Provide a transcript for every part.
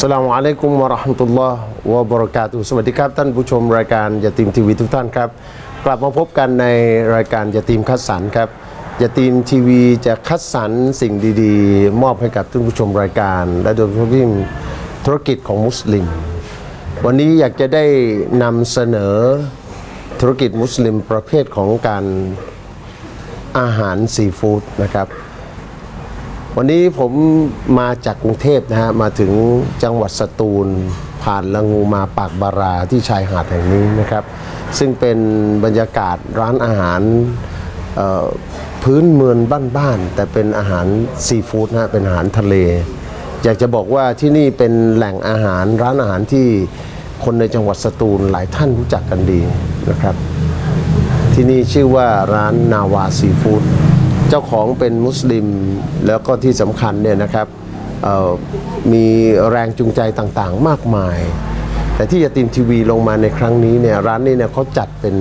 สลามอะลัยกุมวะเราะห์มะตุลลอฮ์วะบะเราะกาตุฮ์สวัสดีครับ ท่านผู้ชมรายการยาตีมทีวีทุกท่านครับ กลับมาพบกันในรายการยาตีมคัดสรรครับ ยาตีมทีวีจะคัดสรรสิ่งดีๆ มอบให้กับท่านผู้ชมรายการ และโดยเฉพาะยิ่งธุรกิจของมุสลิม วันนี้อยากจะได้นำเสนอธุรกิจมุสลิมประเภทของการอาหารซีฟู้ดนะครับ วันนี้ผมมาจากกรุงเทพนะฮะ มาถึงจังหวัดสตูล ผ่านละงูมาปากบาราที่ชายหาดแห่งนี้นะครับ ซึ่งเป็นบรรยากาศร้านอาหาร พื้นเมืองบ้านๆแต่เป็นอาหารซีฟู้ดนะเป็นอาหารทะเล อยากจะบอกว่าที่นี่เป็นแหล่งอาหารร้านอาหารที่คนในจังหวัดสตูลหลายท่านรู้จักกันดีนะครับ ที่นี่ชื่อว่าร้านนาวาซีฟู้ดเจ้าของเป็นมุสลิมแล้วก็ที่สำคัญเนี่ยนะครับมีแรงจูงใจต่างๆ มากมาย แต่ที่จะตีมทีวีลงมาในครั้งนี้เนี่ยร้านนี้เนี่ยเขาจัดเป็น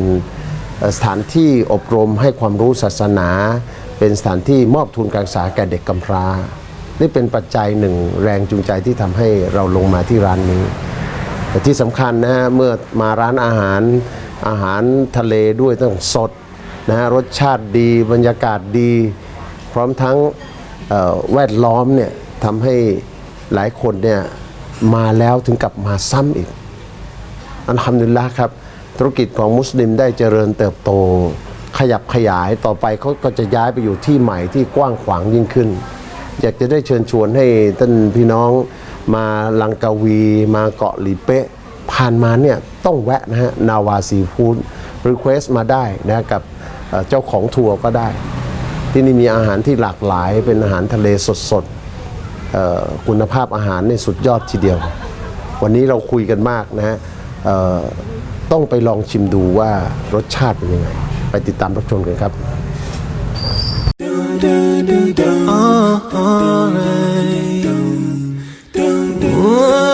สถานที่อบรมให้ความรู้ศาสนา เป็นสถานที่มอบทุนการศึกษาแก่เด็กกำพร้า นี่เป็นปัจจัยหนึ่งแรงจูงใจที่ทำให้เราลงมาที่ร้านนี้ แต่ที่สำคัญนะฮะเมื่อมาร้านอาหารอาหารทะเลด้วยต้องสดนะฮะรสชาติดีบรรยากาศดี พร้อมทั้งแวดล้อมเนี่ยทำให้หลายคนเนี่ยมาแล้วถึงกลับมาซ้ำอีกอัลฮัมดุลละครับ ธุรกิจของมุสลิมได้เจริญเติบโต ขยับขยายต่อไปเขาก็จะย้ายไปอยู่ที่ใหม่ที่กว้างขวางยิ่งขึ้น อยากจะได้เชิญชวนให้ท่านพี่น้องมาลังกาวีมาเกาะหลีเป๊ะ ผ่านมาเนี่ยต้องแวะนะฮะ นาวาซีฟู้ดรีเควสมาได้นะกับเจ้าของทัวร์ก็ได้ ที่นี่มีอาหารที่หลากหลายเป็นอาหารทะเลสดๆคุณภาพอาหารในสุดยอดทีเดียว วันนี้เราคุยกันมากนะฮะ ต้องไปลองชิมดูว่ารสชาติเป็นยังไง ไปติดตามรับชมกันครับ Oh,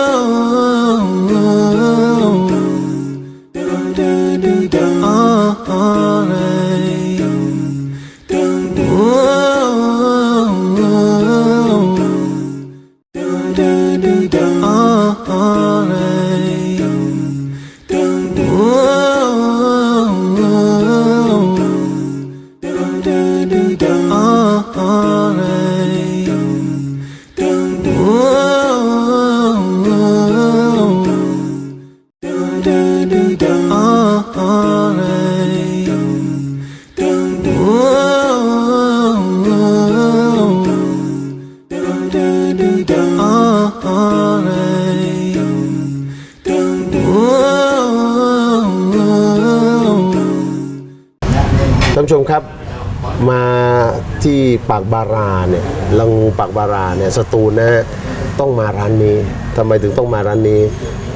เนี่ยสตูลนะฮะต้องมาร้านนี้ทำไมถึงต้องมาร้านนี้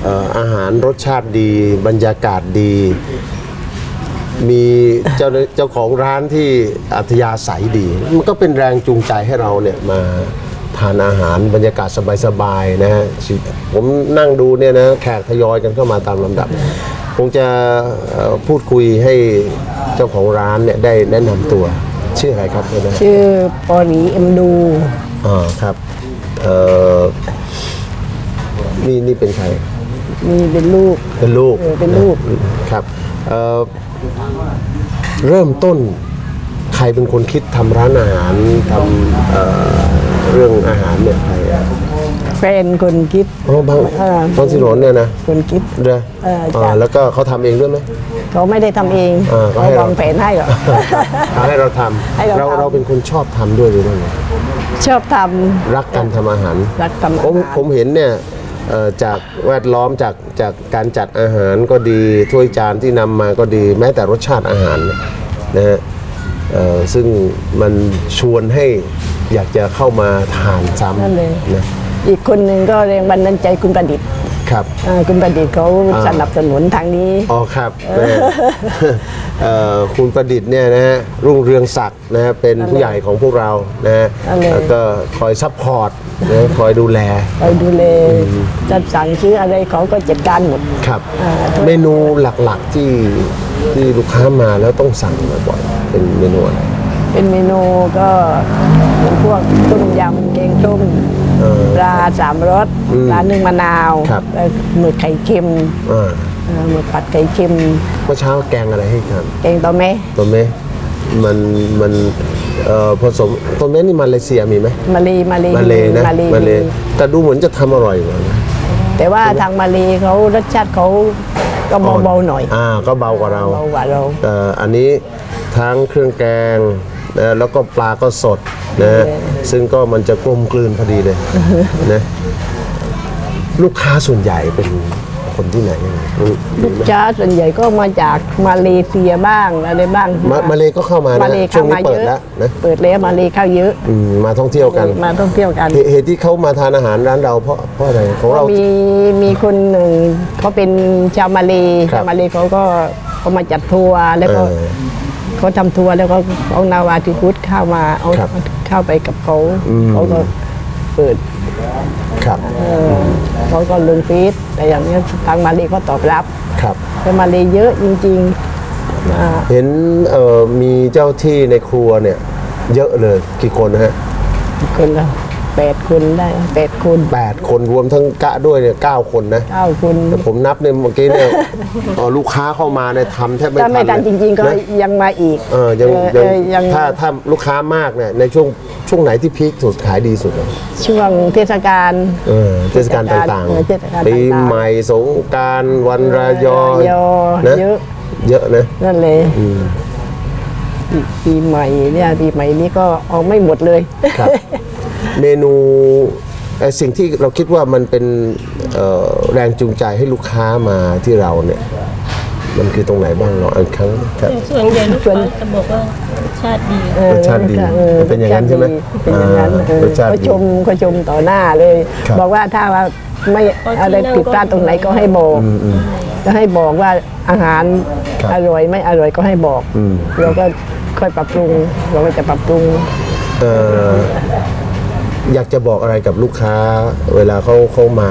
เอ่ออาหารรสชาติดี บรรยากาศดี มีเจ้าเจ้าของร้านที่อัธยาศัยดี มันก็เป็นแรงจูงใจให้เราเนี่ยมาทานอาหารบรรยากาศสบายๆนะฮะชิผมนั่งดูเนี่ยนะแขกทยอยกันเข้ามาตามลำดับ คงจะเอ่อพูดคุยให้เจ้าของร้านเนี่ยได้แนะนำตัว ชื่ออะไรครับเนี่ยนะ ชื่อปอรีเอ็มดู อ๋อครับเอ่อนี่นี่เป็นใครมีเป็นลูก เป็นลูกเออเป็นลูก ครับเอ่อเริ่มต้นใครเป็นคนคิดทำร้านอาหารทำเอ่อเรื่องอาหารเนี่ยใครอะ แฟนคนคิดอ๋อบางเออ บางสิโรนเนี่ยนะคนคิด เด้อเอออ่าจ้ะแล้วก็เขาทำเองด้วยไหม เขาไม่ได้ทำเองอ่าก็เขาให้เรา วางแผนให้เหรอเอาให้เราทให้เราำเราทำ เราเป็นคนชอบทำด้วยหรือไม่ชอบทรักการทำอาหารำรักทำอาผมหารผมเห็นเนี่ยเอ่อจากแวดล้อมจากจากการจัดอาหารก็ดีถ้วยจานที่นำมาก็ดี แม้แต่รสชาติอาหารเนี่ยนะฮะเอ่อซึ่งมันชวนให้อยากจะเข้ามาทานซ้นั่นเลยำนะ อีกคนหนึ่งก็แรงบันดาลใจคุณประดิษฐ์ครับอ่าคุณประดิษฐ์เขาสนับสนุนทางนี้ อ๋อครับแม่เอ่อคุณประดิษฐ์เนี่ยนะฮะรุ่งเรืองศักดิ์นะฮะเป็นผู้ใหญ่ของพวกเรานะฮะอะไรแล้วก็คอยซัพพอร์ตนะคอยดูแลไปดูแลจะสั่งซื้ออะไรเขาก็จัดการหมด ครับ อ่า เมนูหลักๆที่ที่ลูกค้ามาแล้วต้องสั่งบ่อยๆเป็นเมนูอะไร เป็นเมนูก็เป็นพวกต้มยำแกงส้ม เออปลาสามรสอืมปลานึ่งมะนาวครับ แล้วหมึกไข่เค็มอ่าเอ่อหมึกผัดไข่เค็มเมื่อเช้าแกงอะไรให้ทานแกงตอแม่ตัวเมมันมันเอ่อผสมตัวเมนี่มาเลเซียมีไหมมาลีมาลีมาเลนะมาลีมาเลแต่ดูเหมือนจะทำอร่อยกว่านะแต่ว่าทางมาลีเขารสชาติเขาก็เบาๆหน่อยอ่าก็เบากว่าเราเบากว่าเราแต่อันนี้ทั้งเครื่องแกงนะแล้วก็ปลาก็สด นะซึ่งก็มันจะกลมกลืนพอดีเลยนะลูกค้าส่วนใหญ่เป็นคนที่ไหนยังไงรู้ลูกจ้าส่วนใหญ่ก็มาจากมาเลเซียบ้างอะไรบ้างมามาเลยก็เข้ามามานะเลช่วเข้างนี้มาเปิเยดอะแล้วนะเปิดแล้วมาเลเข้าเยอะอืมมาท่องเที่ยวกันมาท่องเที่ยวกันเหเหตุที่เขามาทานอาหารร้านเราเพราะเพราะอะไรของเรา มีมีคนหนึ่งเขาเป็นชาวมาเลครับชาวมาเลเขาก็เขามาจัดทัวร์แล้วก็เออเขาทำทัวร์แล้วก็เอานาวาติพุทธเข้ามาเอาครับ เข้าไปกับเขาอืม เขาก็เปิดครับเออเขาก็ลงฟีดแต่อย่างนี้ทางมาเลก็ตอบรับครับ แต่มาเลเยอะจริงๆอ่าเห็นเอ่อมีเจ้าที่ในครัวเนี่ย เยอะเลยกี่คนนะฮะคนละ แปดคนได้แปดคนแปดคนรวมทั้งกะด้วยเนี่ยเก้าคนนะเก้าคนแต่ผมนับเนี่ยเมื่อกี้เนี่ยเอ่อลูกค้าเข้ามาเนี่ยทำแทบไม่ถ้าทันไม่ทันเลยจริง ๆ ก็นะ ยังมาอีกเออยังเอยังอยังถ้าถ้าลูกค้ามากเนี่ยในช่วงช่วงไหนที่พีคสุดขายดีสุดอะช่วงเทศกาล เออเทศกาลต่างเออเทศกาลๆปีต่างๆใหม่สงกรารวันรายอรายอนะเยอะ เยอะนะนั่นเลยปีปีใหม่เนี่ยปีใหม่นี้ก็เอาไม่หมดเลย ครับ เมนูเอ่อสิ่งที่เราคิดว่ามันเป็นเอ่อแรงจูงใจให้ลูกค้ามาที่เราเนี่ย มันคือตรงไหนบ้างเราอันครั้งครับ ส่วนใหญ่ลูกค้าจะบอกว่ารสชาติดี เออรสชาติดีออเป็นอย่างนั้นใช่ไหมเป็นอย่างนั้นอ่าเออรสชาติดีเขาชมเขาชมต่อหน้าเลย ครับ บอกว่าถ้าว่าไม่อะไรผิดพลาดตรงไหนก็ให้บอกจะให้บอกว่าอาหารครับอร่อยไม่อร่อยก็ให้บอกเราก็ค่อยปรับปรุง เราก็จะปรับปรุง เอ่อ อยากจะบอกอะไรกับลูกค้า เวลาเขาเขามา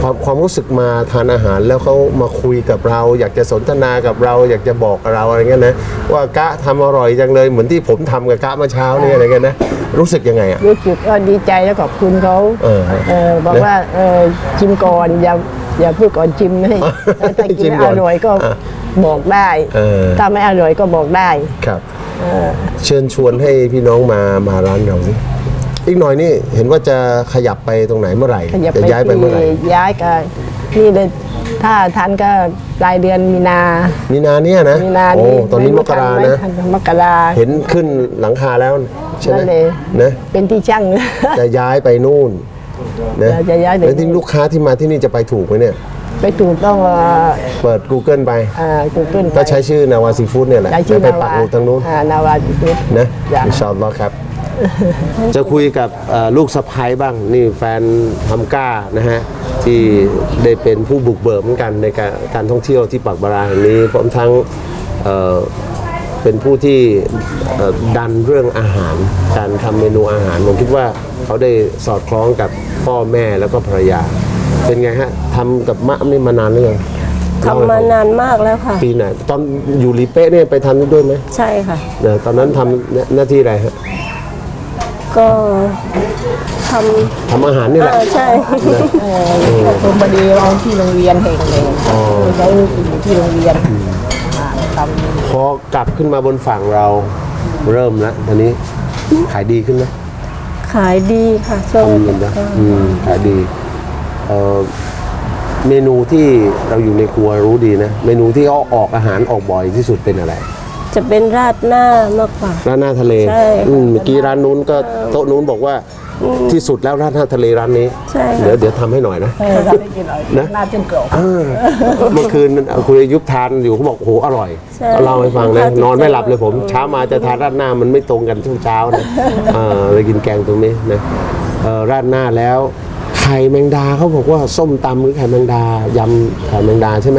ความความรู้สึกมาทานอาหารแล้วเขามาคุยกับเรา อยากจะสนทนากับเรา อยากจะบอกกับเราอะไรเงี้ยนะว่ากะทำอร่อยจังเลยเหมือนที่ผมทำกับกะเมื่อเช้านี่อะไรเงี้ยนะรู้สึกยังไงอะ รู้สึกก็ดีใจแล้วขอบคุณเขาเออเออบอกว่าเออชิมก่อนอย่าอย่าพูดก่อนชิมให้ถ้ากิชินมไม่ก่อนอร่อยก็อะบอกได้เออ ถ้าไม่อร่อยก็บอกได้ ครับ เชิญชวนให้พี่น้องมามาร้านเราสิ อีกหน่อยนี่เห็นว่าจะขยับไปตรงไหนเมื่อไหร่ขยับจะไปย้ายไปเมื่อไหร่ ที่ย้ายก็นี่เลยถ้าทันก็ปลายเดือนมีนา มีนาเนี่ยนะ มีนาโอ้นี้ตอนนี้มไรู้กราทัไหนะ ทัมกรา เห็นขึ้นหลังคาแล้วใช่ไหมนั่นเลย นะ เป็นที่ช่าง จะย้ายไปนู่นนะเราจะย้ายไป แล้วที่ลูกค้าที่มาที่นี่จะไปถูกไหมเนี่ย ไปถูกต้องเอ่อเปิด Google ไปอ่ากูเกิลก็ใช้ชื่อนาวาซีฟู้ดเนี่ยแหละใช้ชื่อแล้วไปนาวาปักหมุดทางนู้น อ่านาวาจิตนะจ้ะ อินชาอัลลอฮ์ครับ จะคุยกับเอ่อลูกสะพ้ายบ้างนี่แฟนทำก้านะฮะที่ได้เป็นผู้บุกเบิกเหมือนกันในการการท่องเที่ยวที่ปักบาราแห่งนี้พร้อมทั้งเอ่อเป็นผู้ที่เอ่อดันเรื่องอาหาร การทำเมนูอาหารผมคิดว่าเขาได้สอดคล้องกับพ่อแม่แล้วก็ภรรยา เป็นไงฮะทำกับมะนี่มานานหรือยังทำมานานมากแล้วค่ะ ปีไหนตอนอยู่ลีเป้เนี่ยไปทำด้วยไหมใช่ค่ะเออตอนนั้นทำหน้าหน้าที่อะไรฮะ ก็ททำอาหารนี่ำแหละอ่าใช่ผมพอดีเราที่โรงเรียนแห่งหนึ่งเขาอยู่ที่โรงเรียนอ่าทำพอกลับขึ้นมาบนฝั่งเราเริ่มแล้วตอนนี้ขายดีขึ้นไหมขายดีค่ะช่วงทำเงินนะอืมขายดีเอ่อเมนูที่เราอยู่ในครัวรู้ดีนะ เมนูที่เขาออกอาหารออกบ่อยที่สุดเป็นอะไร จะเป็นราดหน้ามากกว่า ร้านหน้าทะเลใช่ค่ะอืมเมื่อกี้ร้านนู้นก็โต๊ะนู้นบอกว่าที่สุดแล้วร้านหน้าทะเลร้านนี้ใช่ค่ะ เดี๋ยวเดี๋ยวทำให้หน่อยนะ เออทำให้กินอร่อยนะน่าจนกรอบเออเมื่อคืนคุณอายุทานอยู่เขาบอกโอ้โหอร่อยใช่ก็เล่าให้ฟังนะทานติดใจนอนไม่หลับเลยผม เช้ามาจะทานราดหน้ามันไม่ตรงกันช่วงเช้านะเออเลยกินแกงตรงนี้นะเออราดหน้าแล้วขข่แมงดาเขาบอกว่าส้มตำหรือไข่แมงดายำไข่แมงดาใช่ไหม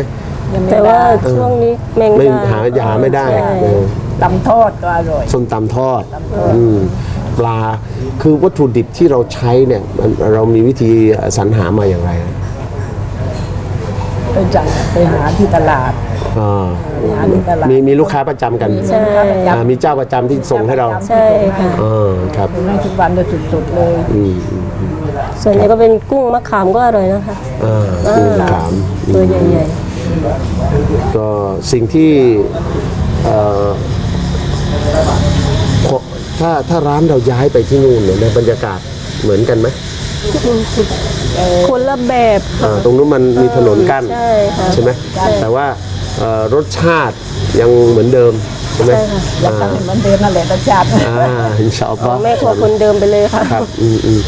ยังไม่แต่ว่าได้ช่วงนี้แมงไม่ดาหาหาไม่ได้ใช่เออตำทอดก็อร่อย ส้มตำทอดอืมปลาคือวัตถุดิบที่เราใช้เนี่ยมันเรามีวิธีสรรหามาอย่างไรไปจังไปหาที่ตลาด อ่าไปหาที่ตลาดมีมีลูกค้าประจำกันใช่อ่ามีเจ้าประจำที่ส่งให้เราใช่ค่ะอ่าครับถึงให้ทุกวันจะสุดๆเลยอืมอืมส่วนใหญ่ก็เป็นกุ้งมะขามก็อร่อยนะคะอ่ากุ้งขาม ตัวใหญ่ ก็สิ่งที่เอ่อพอถ้าถ้าร้านเราย้ายไปที่นู่นเนี่ยในบรรยากาศเหมือนกันไหมๆคนละแบบค่ะอ่าตรงนู้นมันมีถนนกั้นใช่ค่ะใช่ไหมแต่ว่าเอ่อรสชาติยังเหมือนเดิมใช่ไหมใช่ค่ะอยากทำให้เหมือนเดิมนั่นแหละรสชาติอ่าอินชาอัลลอฮ์แม่ครัวคนเดิมไปเลยค่ะครับอืมอืม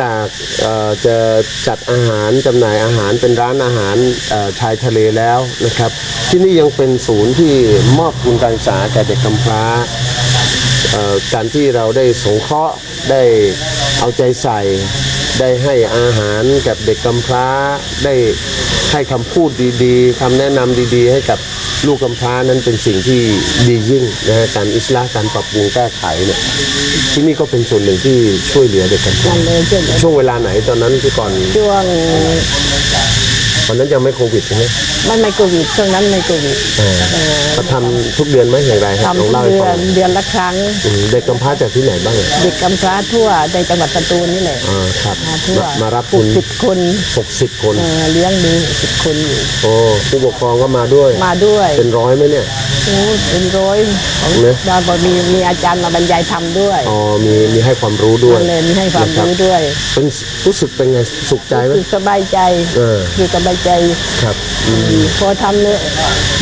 จากจะจัดอาหารจำหน่ายอาหารเป็นร้านอาหารชายทะเลแล้วนะครับ ที่นี่ยังเป็นศูนย์ที่มอบทุนการศึกษาแก่เด็กกำพร้าการที่เราได้สงเคราะห์ได้เอาใจใส่ ได้ให้อาหารกับเด็กกำพร้า ได้ให้คำพูดดีๆคำแนะนำดีๆ ให้กับ ลูกกำพร้านั้นเป็นสิ่งที่ดียิ่งนะฮะการอิสลามการปรับปรุงแก้ไขเนี่ยที่นี่ก็เป็นส่วนหนึ่งที่ช่วยเหลือเด็กกำพร้านั่นเลยช่วยเหลือช่วงเวลาไหนตอนนั้นที่ก่อน ช่วง ตอนนั้นยังไม่โควิดใช่ไหมไม่ไม่โควิดช่วงนั้นไม่โควิดเออก็ทำทุกเดือนไหมอย่างไรครับทำลองทุกเล่าให้เดือฟันงเดือนละครั้ง อืมเด็กกำพร้าจากที่ไหนบ้างอะเด็กกำพร้าทั่วในจังหวัดสตูลนี่แหละอ่าครับมาทั่วมามารับปลูทุกนสิบคน60 คน เอ่อเลี้ยงดูสิบคนอยู่โอ้ผู้ปกครองก็มาด้วย มาด้วยเป็นร้อยไหมเนี่ย โอ้เป็นร้อยของเนอะดาวบอกมีมีอาจารย์มาบรรยายธรรมด้วยอ๋อมีมีให้ความรู้ด้วยนั่นเลยมีให้ความนะบรู้ด้วยเป็นรู้สึกเป็นไงสุขใจไหม คือสบายใจเออ คือสบายใจครับอืมพอทำเนี่ย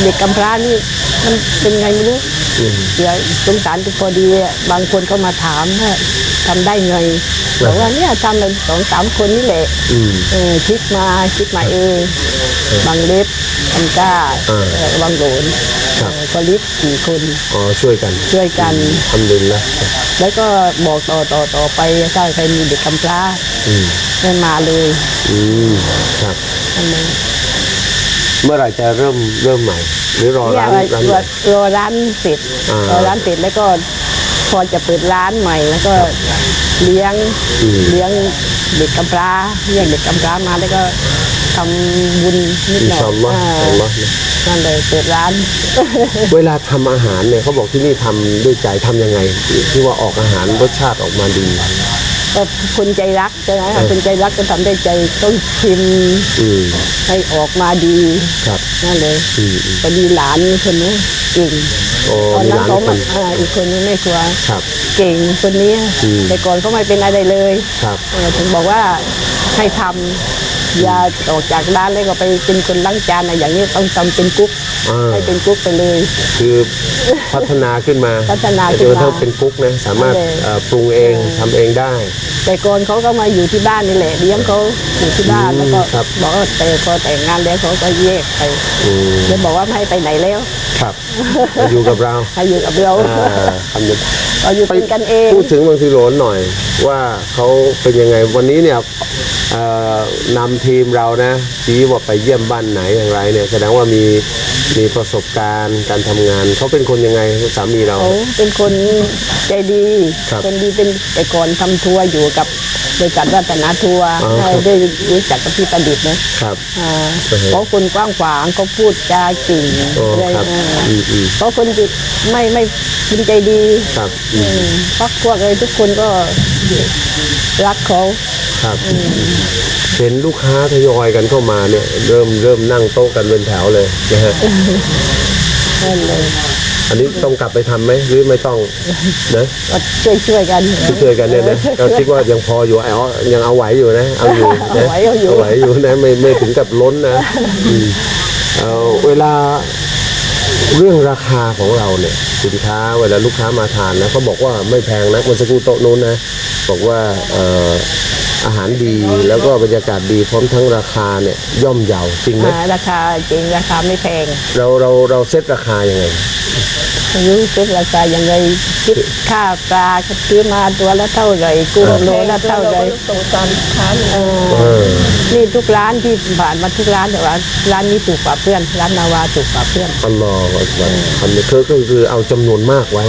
เด็กกำพร้านี่มันเป็นไงไม่รู้เสียสงสารก็พอดีอะบางคนก็มาถามว่าทำได้ไงบอกว่าเนี่ยทำเป็นสองสามคนนี่แหละอืม เออคิดมาคิดมาเองบางเล็บทำก้าเออเอ่อบางโหลนครับ เออก็ลิฟสี่คนอ๋อช่วยกันช่วยกัน ทำดึงนะแล้วก็บอกต่อต่อต่อไปถ้าใครมีเด็กกำพร้าอืมให้มาเลย อืมครับ อันนี้เมื่อไหร่จะเริ่มเริ่มใหม่ หรือรอเนี่ยร้านร้านใหม่ รอร้านเสร็จอ่ารอร้านเสร็จแล้วก็พอจะเปิดร้านใหม่แล้วก็เลี้ยงเลี้ยงเด็กกำพร้าเรียกเด็กกำพร้ามาแล้วก็ทำบุญนิดอินหน่อยชาอัลลอฮ์อ่าอัลลอฮ์นะนั่นเลยเปิดร้าน เวลาทำอาหารเนี่ยเขาบอกที่นี่ทำด้วยใจทำยังไงที่ว่าออกอาหารรสชาติออกมาดี ก็คนใจรักใช่ไหมคนใจรักก็ทำได้ใจต้องชิมอืมให้ออกมาดีครับ นั่นเลยอืมอืมพอดีหลานคนนี้เก่งโอ้ตอนมีนั้นร้านเขาคมานอ่าอีกคนนึงไม่ครัวครับ เก่งคนนี้อืม แต่ก่อนเขาไม่เป็นอะไรเลยครับ เออถึงบอกว่าให้ทำอ ย่าออกจากร้านแล้วก็ไปเป็นคนล้างจานอะไรอย่างนี้ต้องทำเป็นกุ๊กอ่า ให้เป็นกุ๊กไปเลย คือพัฒนาขึ้นมาพัฒนาจขึ้นมากระทั่งเป็นกุ๊กนะสามารถเลยเอ่อปรุงเองทำเองได้ แต่ก่อนเขาก็มาอยู่ที่บ้านนี่แหละเลี้ยงเขาอยู่ที่บ้านอืมแล้วก็ครับ บอกว่าแต่พอแต่งงานแล้วเขาก็แยกไปอืมเลยบอกว่าไม่ให้ไปไหนแล้วครับมาอยู่กับเราให้อยู่กับเราอ่าทำเป็นเราอยู่เป็นกันเอง พูดถึงบางทีโหลนหน่อยว่าเขาเป็นยังไงวันนี้เนี่ยเอ่อ นำทีมเรานะชี้ว่าไปเยี่ยมบ้านไหนอย่างไรเนี่ยแสดงว่ามีมีประสบการณ์การทำงาน เขาเป็นคนยังไงสามีเรา เขาเป็นคนใจดีครับ คนดีเป็นแต่ก่อนทำทัวร์อยู่กับ บริษัทรัตนาทัวร์อ๋อครับ ได้รู้จักกับพี่ประดิษฐ์นะครับ อ่าอือฮึ เพราะคนกว้างขวางเขาพูดจาเก่งอ๋ออะไรครับอ่าอืมอืมเพราะคนจิตไม่ไม่คนใจดีครับอืมอืมพักพวกอะไรทุกคนก็รักเขาครับเห็นลูกค้าทยอยกันเข้ามาเนี่ย เริ่มเริ่มนั่งโต๊ะกันเป็นแถวเลยนะฮะนั่นเลย อันนี้ต้องกลับไปทำไหมหรือไม่ต้องนะก็ช่วยช่วยๆกันช่วยๆกันเนี่ยนะเราคิดว่ายังพออยู่อ๋อยังเอาไหวอยู่นะ เอาอยู่นะเอาไหวเอาอยู่ ไหวอยู่นะไม่ไม่ถึงกับล้นนะอืมเอ่อเวลาเรื่องราคาของเราเนี่ยสินค้าเวลาลูกค้ามาทานนะเขาบอกว่าไม่แพงนะวันสกครูโต๊ะนู้นนะบอกว่าเอ่ออาหารดีแล้วก็บรรยากาศดีพร้อมทั้งราคาเนี่ยย่อมเยาจริงไหมอ่าราคาจริงราคาไม่แพง เราเราเราเซตราคายังไง ไม่รู้เป็นราคายังไงคิดค่าปลาก็ซื้อมาตัวละเท่าไหร่กุ้งโลละเท่าไหร่ส่งตามลูกค้าเลยเออเออ นี่ทุกร้านที่ผ่านมาทุกร้านแต่ว่าร้านนี้ถูกกว่าเพื่อนร้านนาวาถูกกว่าเพื่อน อัลลอฮฺอักบัรอันนี้คือก็คือเอาจำนวนมากไว้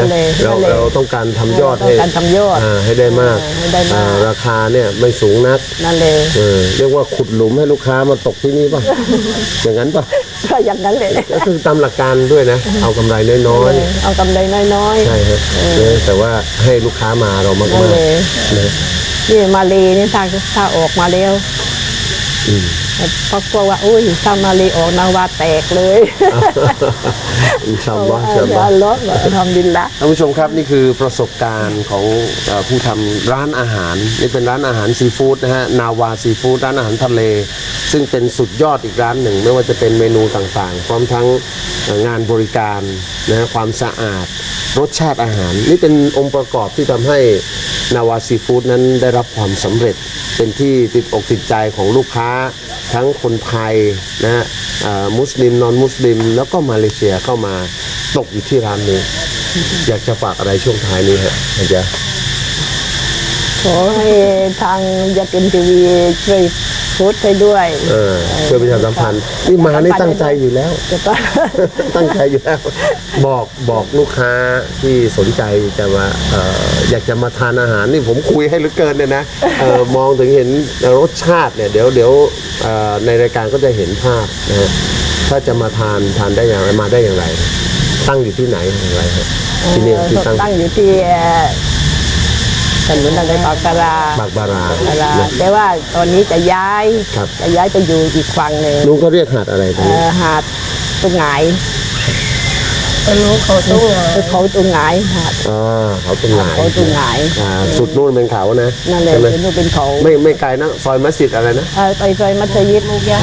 นั่นะนเลยเรานั่นเลยเราต้องการทำยอดต้อให้งการทำยอดาให้ได้มากเออให้ได้มาก อ่ราคาเนี่ยไม่สูงนักนั่นเลยเออเรียกว่าขุดหลุมให้ลูกค้ามาตกที่นี่ป่ะ อย่างนั้นป่ะก็อย่างนั้นเลยก็คือตามหลักการด้วยนะ เอากำไรน้อยเอากำไรน้อยๆใช่ฮะเออแต่ว่าให้ลูกค้ามาเรามากนั่นเลยๆนะๆนี่มาเลนี่ถ้าถ้าออกมาแล้ว อืมเพราะกลัวว่าอุ้ยถ้ามาเลออกนาวาแตกเลยอินชาอัลลอฮ์อินชาอัลลอฮ์อัลลอฮ์ทำดินละ ท่านผู้ชมครับนี่คือประสบการณ์ของเอ่อผู้ทำร้านอาหาร นี่เป็นร้านอาหารซีฟู้ดนะฮะนาวาซีฟู้ดร้านอาหารทะเล ซึ่งเป็นสุดยอดอีกร้านหนึ่ง ไม่ว่าจะเป็นเมนูต่างๆ พร้อมทั้งเอ่องานบริการนะฮะความสะอาด รสชาติอาหาร นี่เป็นองค์ประกอบที่ทำให้นาวาซีฟู้ดนั้นได้รับความสำเร็จเป็นที่ติดอกติดใจของลูกค้าทั้งคนไทยนะฮะมุสลิมนอนมุสลิม แล้วก็มาเลเซียเข้ามาตกอยู่ที่ร้านนี้ อยากจะฝากอะไรช่วงท้ายนี้ฮะอาจารย์ขอให้ทางยักษ์เอ็นทีวีช่วย พูดให้ด้วยเออเพื่อประชาสัมพันธ์นี่มานี่ตั้งใจอยู่แล้ว จะต้องตั้งใจอยู่แล้ว บอกบอกลูกค้าที่สนใจจะมาเอ่ออยากจะมาทานอาหารนี่ผมคุยให้เหลือเกินเนี่ยนะเออมองถึงเห็นรสชาติเนี่ยเดี๋ยวเดี๋ยวเอ่อในรายการก็จะเห็นภาพนะฮะถ้าจะมาทานทานได้อย่างไรมาได้อย่างไร ตั้งอยู่ที่ไหนอย่างไรฮะที่นี่ที่ตั้ง ตั้งอยู่ที่เอ่อ ถนนอะไรปากกาลาบากบาราปากกาลานะแต่ว่าตอนนี้จะย้ายครับ จะย้ายไปอยู่อีกฝั่งหนึ่งลุงก็เรียกหาดอะไรตรงเอ่นี้อหาดตุงหงายอันนี้เขาต้องงานคือเขาตุงหงายหาดอ่าเขาตรงไหนเขาตุงหงายอ่าสุดนู่นเป็นเขานะนั่นเลยใช่ไหมเป็นนู่นเป็นเขาไม่ไม่ไกลนะซอยมัสยิดอะไรนะเอ่อไปซอยมัสยิดมุยา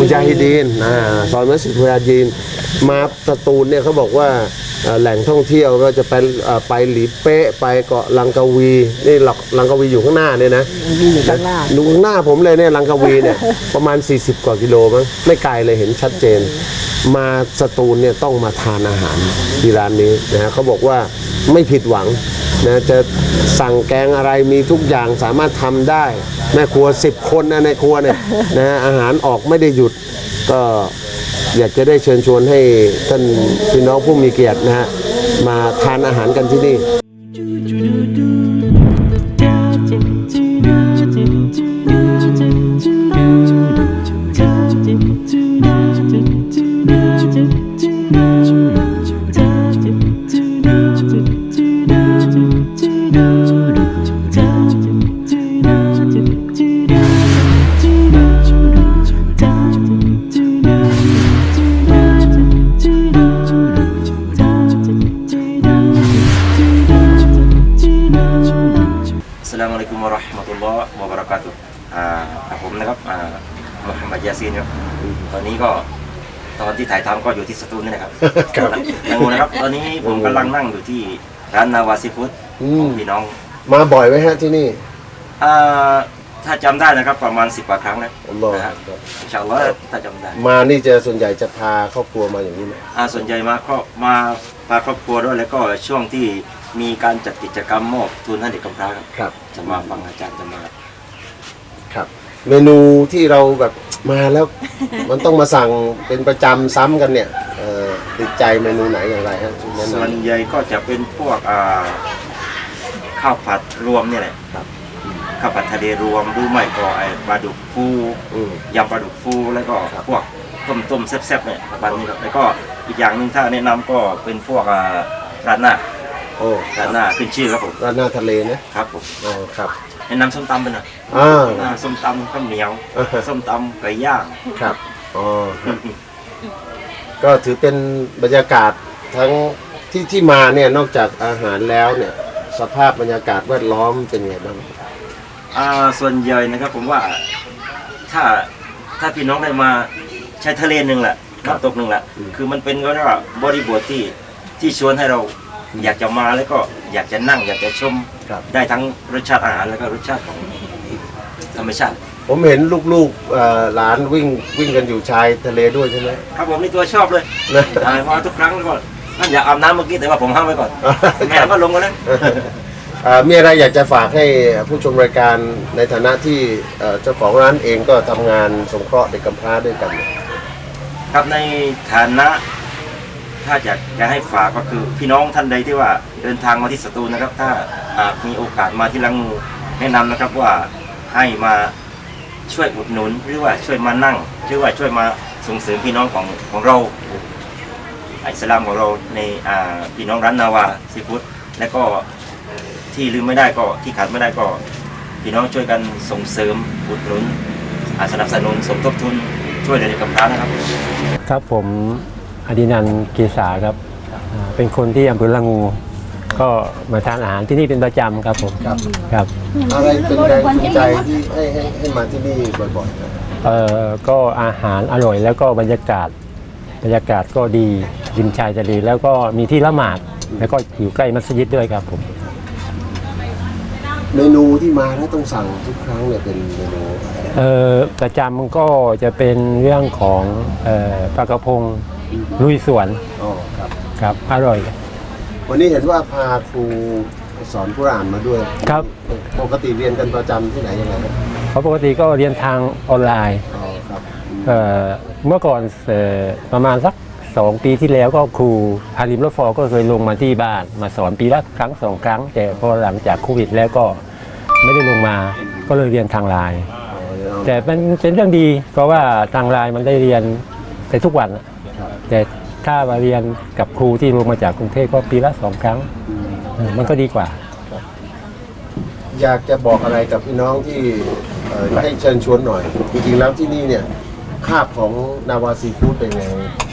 มุจาฮิดีนอ่าซอยมัสยิดมุจาฮิดีน มาสตูลเนี่ยเขาบอกว่าเอ่อแหล่งท่องเที่ยวก็จะไปเอ่อไปหลีเป๊ะไปเกาะลังกาวีนี่หลักลังกาวีอยู่ข้างหน้าเนี่ยนะอยู่ข้างหน้าดูข้างหน้าผมเลยเนี่ยลังกาวีเนี่ยประมาณ 40 กว่ากิโลมั้งไม่ไกลเลยเห็นชัดเจน มาสตูลเนี่ยต้องมาทานอาหารที่ร้านนี้นะฮะเขาบอกว่าไม่ผิดหวังนะจะสั่งแกงอะไรมีทุกอย่างสามารถทำได้แม่ครัว 10 คนนะในครัวเนี่ยนะฮะอาหารออกไม่ได้หยุดก็ อยากจะได้เชิญชวนให้ท่านพี่น้องผู้มีเกียรตินะฮะมาทานอาหารกันที่นี่ มุอะลัยกุมวะเราะห์มะตุลลอฮ์วะบะเราะกาตุฮ์อ่าครับผมนะครับอ่ามุฮัมมัดยาซีนครับตอนนี้ก็ตอนที่ถ่ายทำก็อยู่ที่สตูลนี่นะครับครับยังงูนะครับ ตอนนี้ผมกำลังนั่งอยู่ที่ร้านนาวาซีฟู้ดอืขมองพี่น้อง มาบ่อยไหมฮะที่นี่อ่าถ้าจำได้นะครับประมาณสิบกว่าครั้งนะอัลลอฮ์นะฮะอินชาอัลลอฮ์ถ้าจำได้ มานี่จะส่วนใหญ่จะพาครอบครัวมาอย่างนี้ไหมอ่าส่วนใหญ่มาก็มาพาครอบครัวด้วยแล้วก็ช่วงที่ มีการจัดกิจกรรมมอบทุนให้เด็กกำพร้าครับครับ จะมาฟังอาจารย์จะมา ครับ เมนูที่เราแบบมาแล้ว มันต้องมาสั่งเป็นประจำซ้ำกันเนี่ยเอ่อติดใจเมนูไหนอย่างไรฮะแนะส่วนนำ ใหญ่ก็จะเป็นพวกอ่าข้าวผัดรวมเนี่ยแหละครับ ข้าวผัดทะเลรวมหรือไม่ก็ไอ้ปลาดุกฟูอืม ยำปลาดุกฟูแล้วก็ครับ พวกต้มต้มๆแซ่บๆเนี่ยประมาณนี้ครับแล้วก็อีกอย่างหนึ่งถ้าแนะนำก็เป็นพวกอ่าราดหน้า โอ้ราดหน้าขึ้นชื่อครับผมราดหน้าทะเลนะครับผมอ๋อครับแนะนำส้มตำไปหน่อยอ่า อ่าส้มตำข้าวเหนียวอ่าฮะ ส้มตำไก่ย่าง ครับอ๋อครับก็ถือเป็นบรรยากาศทั้งที่ที่มาเนี่ยนอกจากอาหารแล้วเนี่ย สภาพบรรยากาศแวดล้อมเป็นไงบ้าง อ่าส่วนใหญ่นะครับผมว่าถ้าถ้าพี่น้องได้มาใช้ทะเลหนึ่งแหละน้ำตกหนึ่งแหละคือมันเป็นก็เรียกว่าบริบทที่ที่ชวนให้เรา อยากจะมาแล้วก็อยากจะนั่งอยากจะชมครับได้ทั้งรสชาติอาหารแล้วก็รสชาติของธรรมชาติ ผมเห็นลูกๆเอ่อหลานวิ่งวิ่งกันอยู่ชายทะเลด้วยใช่ไหม ครับผมนี่ตัวชอบเลยนะ อ่าเพราะว่าทุกครั้งก็นั่นอยากอาบน้ำเมื่อกี้แต่ว่าผมห้ามไว้ก่อนแม่ก็ลงกันนะ เอ่อมีอะไรอยากจะฝากให้ผู้ชมรายการในฐานะที่เอ่อเจ้าของร้านเองก็ทำงานสงเคราะห์เด็กกำพร้าด้วยกัน ครับในฐานะ ถ้าอยากจะให้ฝากก็คือพี่น้องท่านใดที่ว่าเดินทางมาที่สตูลนะครับ ถ้าหากมีโอกาสมาที่ลังงูแนะนำนะครับว่าให้มาช่วยอุดหนุน หรือว่าช่วยมานั่ง หรือว่าช่วยมาส่งเสริมพี่น้องของของเราอิสลามของเราในอ่าพี่น้องร้านนาวาซีฟู้ดและก็ที่ลืมไม่ได้ก็ที่ขาดไม่ได้ก็ พี่น้องช่วยกันส่งเสริมอุดหนุนสนับสนุนสมทบทุนช่วยเหลือเด็กกำพร้านะครับ ครับผม อดินันท์เกษาครับอ่าเป็นคนที่อำเภอละงู ก็มาทานอาหารที่นี่เป็นประจำครับผมครับ ครับ อะไรเป็นแรงจูงใจที่ให้ให้ให้มาที่นี่บ่อยๆครับเอ่อก็อาหารอร่อยแล้วก็บรรยากาศ บรรยากาศก็ดีริมชายทะเลแล้วก็มีที่ละหมาดแล้วก็อยู่ใกล้มัสยิดด้วยครับผมเมนูที่มาแล้วต้องสั่งทุกครั้งเนี่ยเป็นเมนูอะไร เอ่อประจำก็จะเป็นเรื่องของเอ่อปลากระพง ลุยสวนอ๋อครับ ครับ อร่อย วันนี้เห็นว่าพาครูสอนกุรอานมาด้วยครับ ปกติเรียนกันประจำที่ไหนยังไงครับเพราะปกติก็เรียนทางออนไลน์อ๋อครับเอ่อเมื่อก่อนเอ่อประมาณสักสองปีที่แล้วก็ครูฮาริมรถฟอร์ก็เคยลงมาที่บ้านมาสอนปีละครั้งสองครั้ง แต่พอหลังจากโควิดแล้วก็ไม่ได้ลงมาก็เลยเรียนทางไลน์ อ๋อแต่มันเป็นเรื่องดี เพราะว่าทางไลน์มันได้เรียนไปทุกวันอะครับ แต่ถ้ามาเรียนกับครูที่ลงมาจากกรุงเทพก็ปีละสองครั้งอืมเออมันก็ดีกว่า อยากจะบอกอะไรกับพี่น้องที่เอ่อให้เชิญชวนหน่อย จริงๆแล้วที่นี่เนี่ยคาบของนาวาซีฟู้ดเป็นไง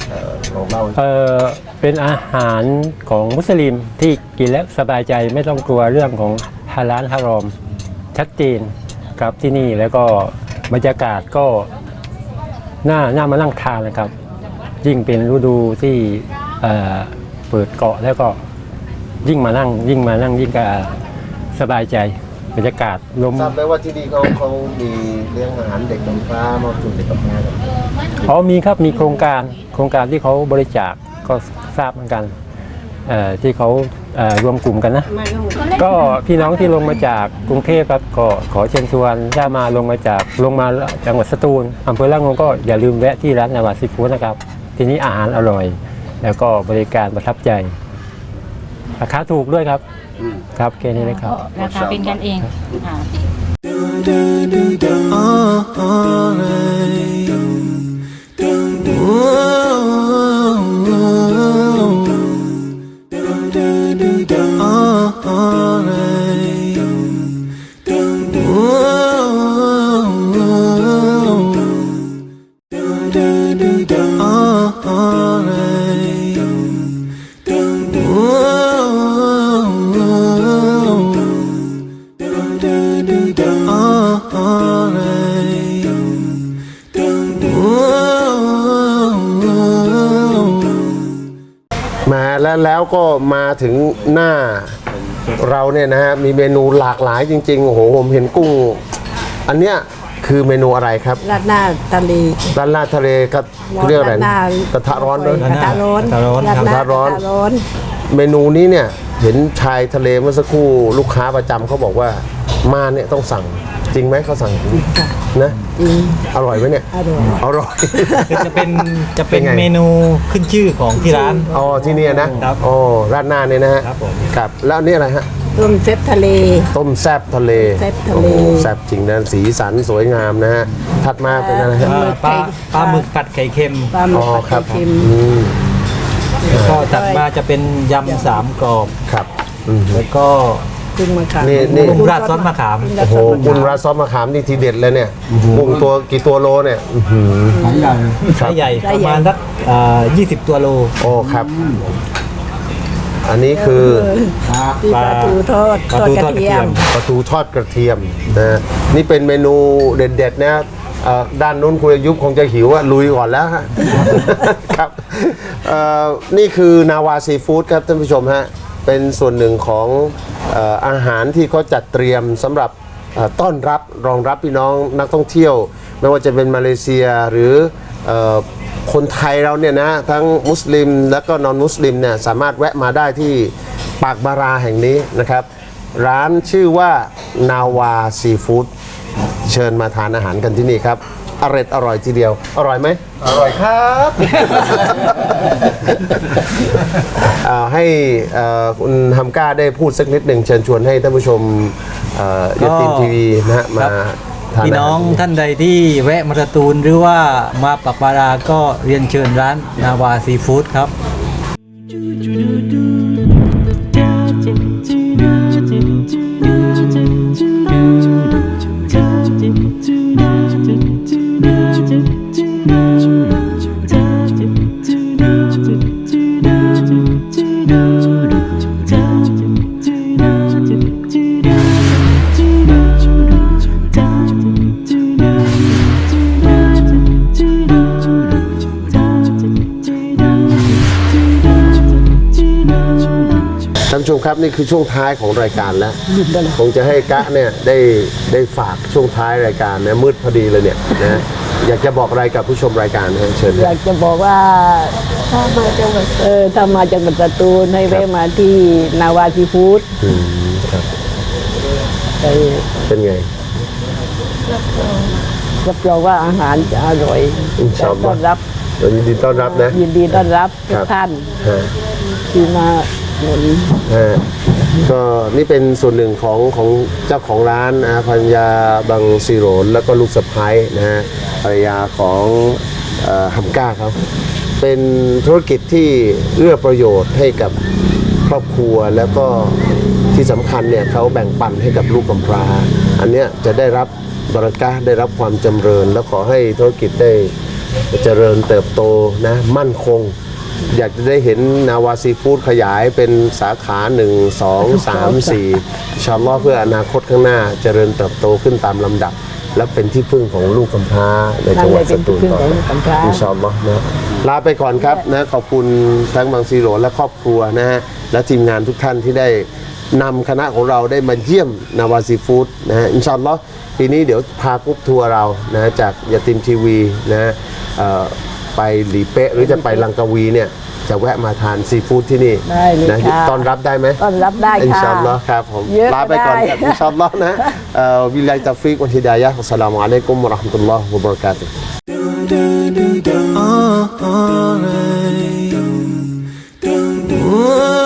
เอ่อลองเล่าให้เออเป็นอาหารของมุสลิมที่กินแล้วสบายใจไม่ต้องกลัวเรื่องของฮาลาลฮารอม ชัดเจนครับที่นี่แล้วก็บรรยากาศก็น่าน่ามานั่งทานนะครับ ยิ่งเป็นฤดูที่เอ่อเปิดเกาะแล้วก็ยิ่งมานั่ง ยิ่งมานั่งยิ่งก็สบายใจบรรยากาศลมทราบไหมว่าที่นี่เขาเขามีเลี้ยงอาหารเด็กกำพร้ามอบทุนเด็กกำพร้ากันอ๋อมีครับมีโครงการโครงการที่เขาบริจาคก็ทราบเหมือนกันเอ่อที่เขาเอ่อรวมกลุ่มกันนะ ก็พี่น้องที่ลงมาจากกรุงเทพครับก็ขอเชิญชวนถ้ามาลงมาจากลงมาจังหวัดสตูลอำเภอละงงก็อย่าลืมแวะที่ร้านนาวาซีฟู้ดนะครับ ที่นี้อาหารอร่อย แล้วก็บริการประทับใจ ราคาถูกด้วยครับ อืม ครับแค่นี้เลยครับ ราคาเป็นกันเองค่ะมา แล้วแล้วก็มาถึงหน้าเราเนี่ยนะฮะมีเมนูหลากหลายจริงๆโอ้โหผมเห็นกุ้ง อันเนี้ยคือเมนูอะไรครับราดหน้าทะเลด้านล่าดทะเลกระเรียกอะไรราดหน้ากระทะร้อนด้วยกระทะร้อนกระทะร้อนราดหน้ากระทะร้อนกะทะร้อน เมนูนี้เนี่ยเห็นชายทะเลเมื่อสักครู่ลูกค้าประจำเขาบอกว่า มาเนี่ยต้องสั่งจริงไหมเขาสั่งนะอร่อยไหมเนี่ยอร่อยอร่อยคือจะเป็นจะเป็นเป็นไงเมนูขึ้นชื่อของที่ร้านอ๋อที่เนี่ยนะครับอ๋อราดหน้าเนี่ยนะฮะครับผมครับแล้วอันนี่อะไรฮะต้มเซฟทะเล ต้มแซบทะเลแซ่บทะเลโอ้โหแซบจริงนะสีสันสวยงามนะฮะถัดมาเป็นอะไรฮะเอ่อปลาปลาหมึกผัดไข่เค็มปลาหมึอ๋กอผัดครับไข่เค็มอืมแล้วก็ถัดมาจะเป็นยำสามกรอบครับอืมแล้วก็ กุ้งมะขามนี่นี่ กุ้งราดซอสมะขามโอ้โหคุณราซอสมะขามนี่ทีเด็ดเลยเนี่ยกุ้งตัวกี่ตัวโลเนี่ยอื้อหือไซส์ใหญ่ประมาณสักยี่สิบตัวโล โอ้ครับ อันนี้คือที่ปลาทูทอดปลาทูทอดกระเทียมปลาทูทอดกระเทียมนะนี่เป็นเมนูเด็ดๆนะเอ่อด้านนู้นคุณอายุคงจะหิวอะลุยก่อนแล้วฮะ ครับเอ่อนี่คือนาวาซีฟู้ดครับท่านผู้ชมฮะ เป็นส่วนหนึ่งของเอาหารที่เขาจัดเตรียมสำหรับต้อนรับรองรับพี่น้องนักท่องเที่ยว ไม่ว่าจะเป็นมาเลเซียหรืออคนไทยเราเนี่ยนะทั้งมุสลิมและก็นอนมุสลิมเนี่ยสามารถแวะมาได้ที่ปากบาราแห่งนี้นะครับ ร้านชื่อว่านาวาซีฟู้ดเชิญมาทานอาหารกันที่นี่ครับ อร่อยอร่อยทีเดียว อร่อยไหมอร่อยครับอ่าให้เอ่อคุณฮัมก้าได้พูดสักนิดหนึ่งเชิญชวนให้ท่านผู้ชมเอ่อยาตีมทีวีนะฮะมาทานพี่น้องาหารท่านใดที่แวะมาสตูลหรือว่ามาปักปาราก็เรียนเชิญร้านนาวาซีฟู้ดครับ มครับนี่คือช่วงท้ายของรายการแล้วคงจะให้กะเนี่ยได้ได้ฝากช่วงท้ายรายการนะมืดพอดีเลยเนี่ยนะอยากจะบอกอะไรกับผู้ชมรายการนะฮะเชิญอยากจะบอกว่าถ้ามาจังหวัดเออถ้ามาจังหวัดสตูลให้แวะมาที่นาวาซีฟู้ดอืมครับไปเป็นไงรับรองว่าอาหารจะอร่อยอินชาอัลลอฮ์ต้อนรับยินดีต้อนรับนะยินดีต้อนรับทุครักบท่านฮะที่มา นะก็นี่เป็นส่วนหนึ่งของของเจ้าของร้านนะภรรยาบังซีโรนแล้วก็ลูกสะพ้ายนะฮะภรรยาของเอ่อฮัมก้าเขาเป็นธุรกิจที่เอื้อประโยชน์ให้กับครอบครัวแล้วก็ที่สำคัญเนี่ยเขาแบ่งปันให้กับลูกกำพร้า อันเนี้ยจะได้รับบารักาได้รับความจำเริญ แล้วขอให้ธุรกิจได้เจริญเติบโตนะมั่นคง อยากจะได้เห็นนาวาซีฟู้ดขยายเป็นสาขา 1 2 3 4อินชาอัลลอฮ์เพื่ออนาคตข้างหน้าเจริญเติบโตขึ้นตามลำดับ และเป็นที่พึ่งของลูกกำพร้าในจังหวัดสตูลต่อไปอินชาอัลลอฮ์นะลาไปก่อนครับนะขอบคุณทั้งบางซีโรและครอบครัวนะฮะและทีมงานทุกท่านที่ได้นำคณะของเราได้มาเยี่ยมนาวาซีฟู้ดนะฮะอินชาอัลลอฮ์ปีนี้เดี๋ยวพากรุ๊ปทัวร์เรานะจากยาติมทีวีนะฮะเอ่อ ไปหลีเป๊ะหรือจะไปลังกาวีเนี่ยจะแวะมาทานซีฟู้ดที่นี่ได้เลยนะค่ะต้อนรับได้ไหมต้อนรับได้อินค่ะชาอัลลอฮ์ครับผมเยอะลาไปก่อนได้ ครับอินชาอัลลอฮ์นะเอ่อวิลลัยตาฟิกวันฮิดายะฮ์อัสสลามุอะลัยกุมวะเราะห์มะตุลลอฮ์วะบะเราะกาตุฮ์ Oh,